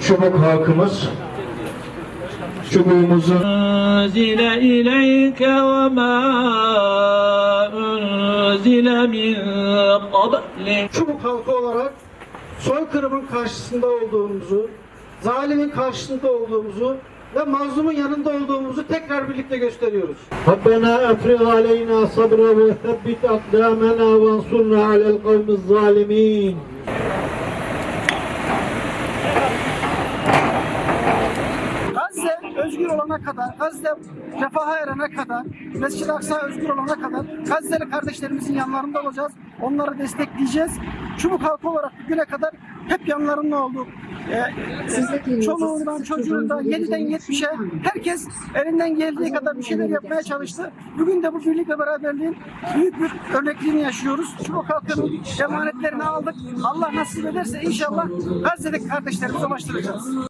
Çubuk halkımız çubuğumuzu Zile ileyke ve ma unzile min qabli. Çubuk halkı olarak soykırımın karşısında olduğumuzu zalimin karşısında olduğumuzu ve mazlumun yanında olduğumuzu tekrar birlikte gösteriyoruz. Rabbena efrig aleyna sabra ve sebbit akdamena ve ansurna alel kavmiz zalimin. Gazze özgür olana kadar, Gazze refaha erene kadar, Mescid-i Aksa özgür olana kadar Gazze'li kardeşlerimizin yanlarında olacağız. Onları destekleyeceğiz. Çubuk halkı olarak bugüne kadar hep yanlarında olduk. Ee, çoluğundan, çocuğundan, 7'den 70'e herkes elinden geldiği kadar bir şeyler yapmaya çalıştı. Bugün de bu birlik ve beraberliğin büyük bir örnekliğini yaşıyoruz. Çubuk halkının emanetlerini aldık. Allah nasip ederse inşallah Gazze'deki kardeşlerimize ulaştıracağız.